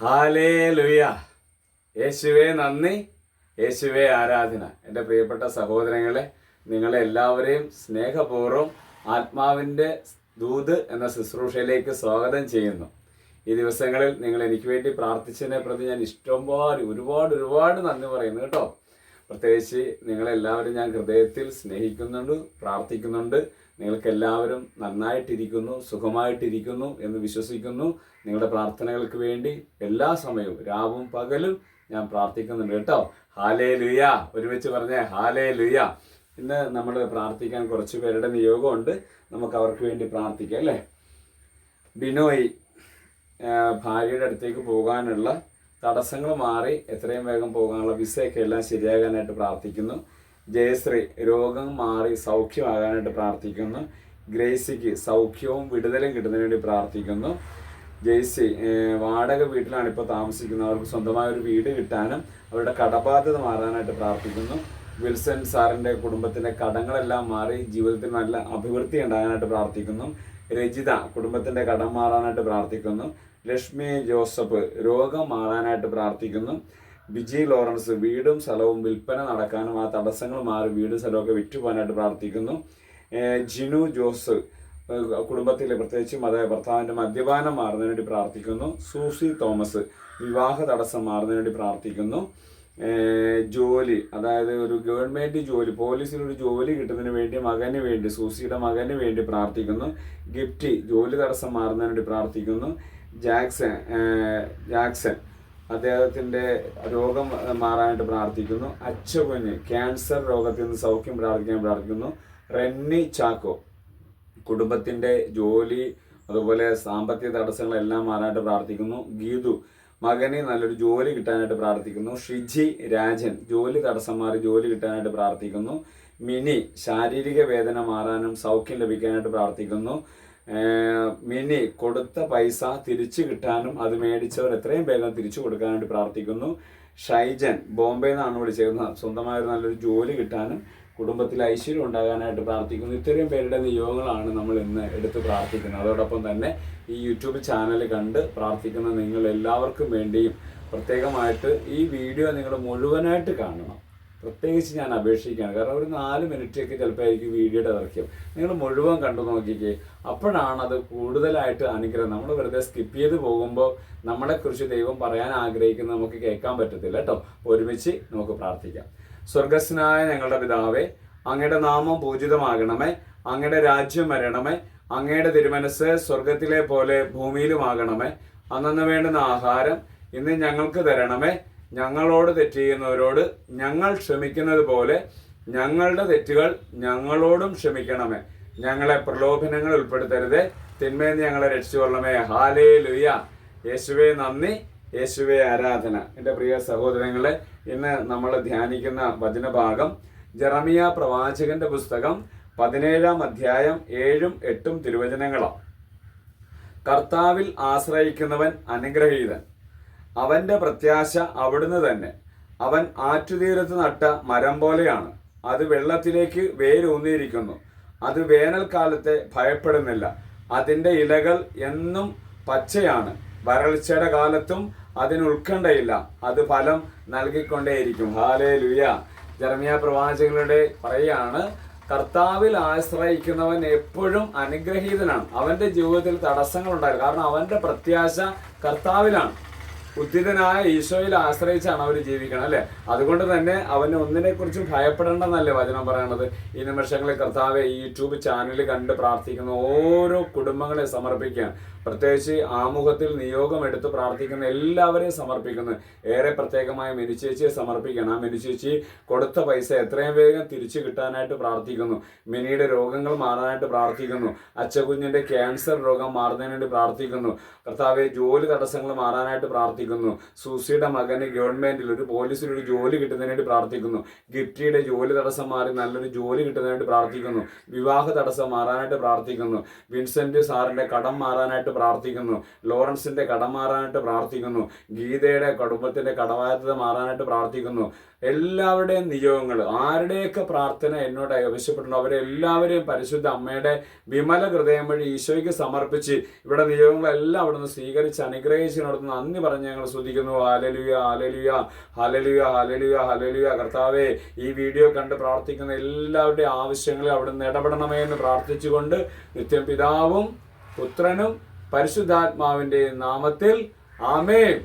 ഹാലേ ലുയ യേശുവേ നന്ദി. യേശുവേ ആരാധന. എന്റെ പ്രിയപ്പെട്ട സഹോദരങ്ങളെ നിങ്ങളെ എല്ലാവരെയും സ്നേഹപൂർവം ആത്മാവിന്റെ ദൂത് എന്ന ശുശ്രൂഷയിലേക്ക് സ്വാഗതം ചെയ്യുന്നു. ഈ ദിവസങ്ങളിൽ നിങ്ങൾ എനിക്ക് വേണ്ടി പ്രാർത്ഥിച്ചതിനെ പ്രതി ഞാൻ ഇഷ്ടംപോലെ ഒരുപാട് ഒരുപാട് നന്ദി പറയുന്നു കേട്ടോ. പ്രത്യേകിച്ച് നിങ്ങളെല്ലാവരും ഞാൻ ഹൃദയത്തിൽ സ്നേഹിക്കുന്നുണ്ട് പ്രാർത്ഥിക്കുന്നുണ്ട്. നിങ്ങൾക്ക് എല്ലാവരും നന്നായിട്ടിരിക്കുന്നു സുഖമായിട്ടിരിക്കുന്നു എന്ന് വിശ്വസിക്കുന്നു. നിങ്ങളുടെ പ്രാർത്ഥനകൾക്ക് വേണ്ടി എല്ലാ സമയവും രാവും പകലും ഞാൻ പ്രാർത്ഥിക്കുന്നുണ്ട് കേട്ടോ. ഹാലേ ലുയ ഒരുമിച്ച് പറഞ്ഞേ ഹാലേ ലുയ ഇന്ന് നമ്മൾ പ്രാർത്ഥിക്കാൻ കുറച്ച് പേരുടെ നിയോഗമുണ്ട്. നമുക്ക് അവർക്ക് വേണ്ടി പ്രാർത്ഥിക്കാം അല്ലേ? ബിനോയ് ഭാര്യയുടെ അടുത്തേക്ക് പോകാനുള്ള തടസ്സങ്ങൾ മാറി എത്രയും വേഗം പോകാനുള്ള വിസയൊക്കെ എല്ലാം ശരിയാകാനായിട്ട് പ്രാർത്ഥിക്കുന്നു. ജയശ്രീ രോഗം മാറി സൗഖ്യമാകാനായിട്ട് പ്രാർത്ഥിക്കുന്നു. ഗ്രേസിക്ക് സൗഖ്യവും വിടുതലും കിട്ടുന്നതിന് വേണ്ടി പ്രാർത്ഥിക്കുന്നു. ജെയ്സി വാടക വീട്ടിലാണ് ഇപ്പോൾ താമസിക്കുന്നത്. അവർക്ക് സ്വന്തമായ ഒരു വീട് കിട്ടാനും അവരുടെ കടബാധ്യത മാറാനായിട്ട് പ്രാർത്ഥിക്കുന്നു. വിൽസൺ സാറിന്റെ കുടുംബത്തിന്റെ കടങ്ങളെല്ലാം മാറി ജീവിതത്തിൽ നല്ല അഭിവൃദ്ധി ഉണ്ടാകാനായിട്ട് പ്രാർത്ഥിക്കുന്നു. രജിത കുടുംബത്തിന്റെ കടം മാറാനായിട്ട് പ്രാർത്ഥിക്കുന്നു. ലക്ഷ്മി ജോസഫ് രോഗം മാറാനായിട്ട് പ്രാർത്ഥിക്കുന്നു. ബിജി ലോറൻസ് വീടും സ്ഥലവും വിൽപ്പന നടക്കാനും ആ തടസ്സങ്ങൾ മാറി വീടും സ്ഥലമൊക്കെ വിറ്റുപോകാനായിട്ട് പ്രാർത്ഥിക്കുന്നു. ജിനു ജോസ് കുടുംബത്തിലെ പ്രത്യേകിച്ചും അതായത് ഭർത്താവിന്റെ മദ്യപാനം മാറുന്നതിന് വേണ്ടി പ്രാർത്ഥിക്കുന്നു. സൂസി തോമസ് വിവാഹ തടസ്സം മാറുന്നതിന് വേണ്ടി പ്രാർത്ഥിക്കുന്നു. ജോലി അതായത് ഒരു ഗവൺമെന്റ് ജോലി പോലീസിൽ ഒരു ജോലി കിട്ടുന്നതിന് വേണ്ടി മകന് വേണ്ടി സൂസിയുടെ മകന് വേണ്ടി പ്രാർത്ഥിക്കുന്നു. ഗിഫ്റ്റി ജോലി തടസ്സം മാറുന്നതിന് വേണ്ടി പ്രാർത്ഥിക്കുന്നു. ജാക്സൺ ജാക്സൺ അദ്ദേഹത്തിന്റെ രോഗം മാറാനായിട്ട് പ്രാർത്ഥിക്കുന്നു. അച്ചുകുഞ്ഞ് ക്യാൻസർ രോഗത്തിൽ നിന്ന് സൗഖ്യം പ്രാർത്ഥിക്കാൻ പ്രാർത്ഥിക്കുന്നു. റെന്നി ചാക്കോ കുടുംബത്തിന്റെ ജോലി അതുപോലെ സാമ്പത്തിക തടസ്സങ്ങളെല്ലാം മാറാനായിട്ട് പ്രാർത്ഥിക്കുന്നു. ഗീതു മകനെ നല്ലൊരു ജോലി കിട്ടാനായിട്ട് പ്രാർത്ഥിക്കുന്നു. ഷിജി രാജൻ ജോലി തടസ്സം മാറി ജോലി കിട്ടാനായിട്ട് പ്രാർത്ഥിക്കുന്നു. മിനി ശാരീരിക വേദന മാറാനും സൗഖ്യം ലഭിക്കാനായിട്ട് പ്രാർത്ഥിക്കുന്നു. മിനി കൊടുത്ത പൈസ തിരിച്ചു കിട്ടാനും അത് മേടിച്ചവർ എത്രയും വേഗം തിരിച്ചു കൊടുക്കാനായിട്ട് പ്രാർത്ഥിക്കുന്നു. ഷൈജൻ ബോംബെയിൽ നിന്നാണ് വിളിച്ചേക്കുന്നത് സ്വന്തമായ ഒരു നല്ലൊരു ജോലി കിട്ടാനും കുടുംബത്തിൽ ഐശ്വര്യം ഉണ്ടാകാനായിട്ട് പ്രാർത്ഥിക്കുന്നു. ഇത്രയും പേരുടെ നിയോഗങ്ങളാണ് നമ്മൾ ഇന്ന് എടുത്ത് പ്രാർത്ഥിക്കുന്നത്. അതോടൊപ്പം തന്നെ ഈ യൂട്യൂബ് ചാനൽ കണ്ട് പ്രാർത്ഥിക്കുന്ന നിങ്ങൾ എല്ലാവർക്കും വേണ്ടിയും പ്രത്യേകമായിട്ട് ഈ വീഡിയോ നിങ്ങൾ മുഴുവനായിട്ട് കാണണം. പ്രത്യേകിച്ച് ഞാൻ അപേക്ഷിക്കുകയാണ്. കാരണം ഒരു നാല് മിനിറ്റൊക്കെ ചിലപ്പോൾ ആയിരിക്കും വീഡിയോയുടെ ദൈർഘ്യം. നിങ്ങൾ മുഴുവൻ കണ്ടു നോക്കിക്കേ. അത് കൂടുതലായിട്ട് അനുഗ്രഹം. നമ്മൾ വെറുതെ സ്കിപ്പ് ചെയ്ത് പോകുമ്പോൾ നമ്മളെക്കുറിച്ച് ദൈവം പറയാൻ ആഗ്രഹിക്കുന്നത് നമുക്ക് കേൾക്കാൻ പറ്റത്തില്ല കേട്ടോ. ഒരുമിച്ച് നമുക്ക് പ്രാർത്ഥിക്കാം. സ്വർഗസ്നായ ഞങ്ങളുടെ പിതാവേ അങ്ങയുടെ നാമം പൂജിതമാകണമേ. അങ്ങയുടെ രാജ്യം വരണമേ. അങ്ങയുടെ തിരുമനസ് സ്വർഗത്തിലെ പോലെ ഭൂമിയിലുമാകണമേ. അന്നു വേണ്ടുന്ന ആഹാരം ഇന്ന് ഞങ്ങൾക്ക് തരണമേ. ഞങ്ങളോട് തെറ്റ് ചെയ്യുന്നവരോട് ഞങ്ങൾ ക്ഷമിക്കുന്നത് പോലെ ഞങ്ങളുടെ തെറ്റുകൾ ഞങ്ങളോടും ക്ഷമിക്കണമേ. ഞങ്ങളെ പ്രലോഭനങ്ങൾ ഉൾപ്പെടുത്തരുത്. തിന്മയിൽ നിന്ന് ഞങ്ങളെ രക്ഷിച്ചുകൊള്ളണമേ ഹാലേ ലുയ യേശുവേ നന്ദി. യേശുവേ ആരാധന. എന്റെ പ്രിയ സഹോദരങ്ങളെ ഇന്ന് നമ്മൾ ധ്യാനിക്കുന്ന വചനഭാഗം ജറമിയ പ്രവാചകന്റെ പുസ്തകം പതിനേഴാം അധ്യായം ഏഴും എട്ടും തിരുവചനങ്ങളാണ്. കർത്താവിൽ ആശ്രയിക്കുന്നവൻ അനുഗ്രഹീതൻ. അവന്റെ പ്രത്യാശ അവിടുന്ന് തന്നെ. അവൻ ആറ്റുതീരത്ത് നട്ട മരം പോലെയാണ്. അത് വെള്ളത്തിലേക്ക് വേരൂന്നിയിരിക്കുന്നു. അത് വേനൽക്കാലത്തെ ഭയപ്പെടുന്നില്ല. അതിന്റെ ഇലകൾ എന്നും പച്ചയാണ്. വരൾച്ചയുടെ കാലത്തും അതിന് ഉൾക്കണ്ടയില്ല അത് ഫലം നൽകിക്കൊണ്ടേയിരിക്കും. ഹാലേ ലുയ ജർമിയ പ്രവാചകരുടെ പറയാണ് കർത്താവിൽ ആശ്രയിക്കുന്നവൻ എപ്പോഴും അനുഗ്രഹീതനാണ്. അവന്റെ ജീവിതത്തിൽ തടസ്സങ്ങൾ ഉണ്ടായിരുന്നു കാരണം അവന്റെ പ്രത്യാശ കർത്താവിലാണ്. ഉദ്ധിതനായ ഈശോയിൽ ആശ്രയിച്ചാണ് അവർ ജീവിക്കണം അല്ലെ? അതുകൊണ്ട് തന്നെ അവന് ഒന്നിനെ കുറിച്ചും ഭയപ്പെടേണ്ടെന്നല്ലേ വചനം പറയണത്. ഈ നിമിഷങ്ങളിൽ കർത്താവെ ഈ യൂട്യൂബ് ചാനൽ കണ്ട് പ്രാർത്ഥിക്കുന്ന ഓരോ കുടുംബങ്ങളെ സമർപ്പിക്കുകയാണ് പ്രത്യേകിച്ച് ആമുഖത്തിൽ നിയോഗം എടുത്ത് പ്രാർത്ഥിക്കുന്ന എല്ലാവരെയും സമർപ്പിക്കുന്നു. ഏറെ പ്രത്യേകമായ മിനിച്ചേച്ചിയെ സമർപ്പിക്കണം. ആ മിനിച്ചേച്ചി കൊടുത്ത പൈസ എത്രയും വേഗം തിരിച്ചു കിട്ടാനായിട്ട് പ്രാർത്ഥിക്കുന്നു. മിനിയുടെ രോഗങ്ങൾ മാറാനായിട്ട് പ്രാർത്ഥിക്കുന്നു. അച്ചകുഞ്ഞിന്റെ ക്യാൻസർ രോഗം മാറുന്നതിന് വേണ്ടി പ്രാർത്ഥിക്കുന്നു. കർത്താവെ ജോലി തടസ്സങ്ങൾ മാറാനായിട്ട് പ്രാർത്ഥിക്കുന്നു. സൂസിയുടെ മകന് ഗവൺമെന്റിൽ ഒരു പോലീസിൽ ഒരു ജോലി കിട്ടുന്നതിനായിട്ട് പ്രാർത്ഥിക്കുന്നു. ഗിഫ്റ്റിയുടെ ജോലി തടസ്സം മാറി നല്ലൊരു ജോലി കിട്ടുന്നതിനായിട്ട് പ്രാർത്ഥിക്കുന്നു. വിവാഹ തടസ്സം മാറാനായിട്ട് പ്രാർത്ഥിക്കുന്നു. വിൻസെന്റ് സാറിന്റെ കടം മാറാനായിട്ട് പ്രാർത്ഥിക്കുന്നു. ലോറൻസിന്റെ കടം മാറാനായിട്ട് പ്രാർത്ഥിക്കുന്നു. ഗീതയുടെ കുടുംബത്തിന്റെ കടബാധ്യത മാറാനായിട്ട് പ്രാർത്ഥിക്കുന്നു. എല്ലാവരുടെയും നിയോഗങ്ങൾ ആരുടെയൊക്കെ പ്രാർത്ഥന എന്നോട് ആവശ്യപ്പെട്ടുണ്ടോ അവരെ എല്ലാവരെയും പരിശുദ്ധ അമ്മയുടെ വിമല ഹൃദയം വഴി ഈശോയ്ക്ക് സമർപ്പിച്ച് ഇവിടെ നിയോഗങ്ങളെല്ലാം അവിടെ നിന്ന് സ്വീകരിച്ച് നടത്തുന്ന നന്ദി പറഞ്ഞ് ഞങ്ങൾ ശ്രദ്ധിക്കുന്നു. ഹലലുയ ഹലലുയ ഹലലുയ ഹലലുയ ഹലലുയ കർത്താവേ ഈ വീഡിയോ കണ്ട് പ്രാർത്ഥിക്കുന്ന എല്ലാവരുടെയും ആവശ്യങ്ങളിൽ അവിടുന്ന് ഇടപെടണമേ എന്ന് പ്രാർത്ഥിച്ചുകൊണ്ട് നിത്യം പിതാവും പുത്രനും പരിശുദ്ധാത്മാവിന്റെ നാമത്തിൽ. ആമേൻ.